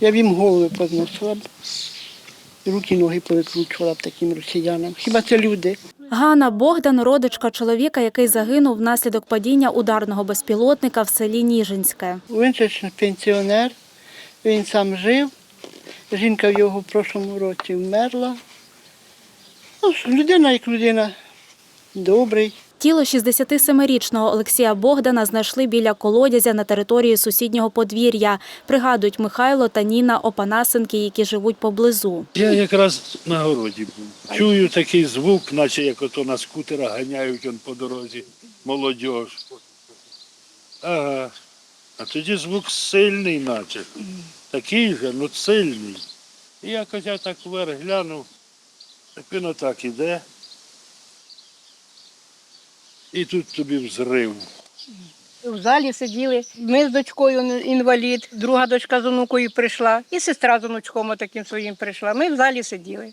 Я б їм голови позносила б. Руки, ноги повикручувала б таким росіянам. Хіба це люди? Ганна Богдан – родичка чоловіка, який загинув внаслідок падіння ударного безпілотника в селі Ніжинське. Він ж пенсіонер, він сам жив. Жінка в його в прошлому році вмерла. Ну, людина як людина, добрий. Тіло 67-річного Олексія Богдана знайшли біля колодязя на території сусіднього подвір'я. Пригадують Михайло та Ніна Опанасенки, які живуть поблизу. Я якраз на городі був. Чую такий звук, наче як ото на скутера ганяють он по дорозі молодіж. Ага. А тоді звук сильний, наче. Такий же, ну сильний. І якось я так вверх глянув, так він отак іде. І тут тобі взрив. В залі сиділи. Ми з дочкою інвалід, друга дочка з онукою прийшла, і сестра з онучком таким своїм прийшла. Ми в залі сиділи.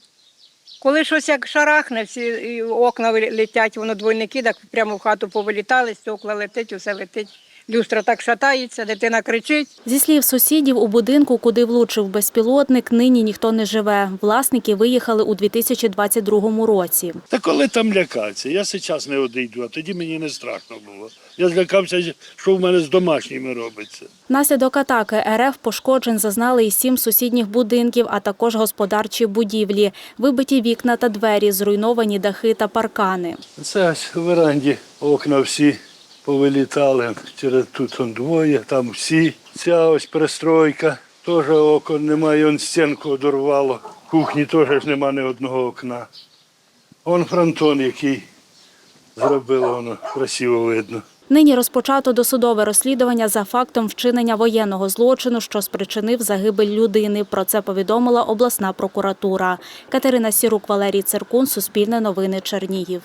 Коли щось як шарахне, всі окна летять, воно двойники, так прямо в хату повилітали, стекла летить, усе летить. Люстра так шатається, дитина кричить. Зі слів сусідів, у будинку, куди влучив безпілотник, нині ніхто не живе. Власники виїхали у 2022 році. Та коли там лякатися? Я зараз не одійду, а тоді мені не страшно було. Я злякався, що в мене з домашніми робиться. Внаслідок атаки РФ пошкоджень зазнали і сім сусідніх будинків, а також господарчі будівлі. Вибиті вікна та двері, зруйновані дахи та паркани. Це ось в веранді окна всі повилітали. Через тут он двоє, там всі. Ця ось пристройка, теж окон немає, он стінку одорвало. В кухні теж ж нема ні одного окна. Он фронтон, який зробили, воно красиво видно. Нині розпочато досудове розслідування за фактом вчинення воєнного злочину, що спричинив загибель людини. Про це повідомила обласна прокуратура. Катерина Сірук, Валерій Циркун, Суспільне новини Чернігів.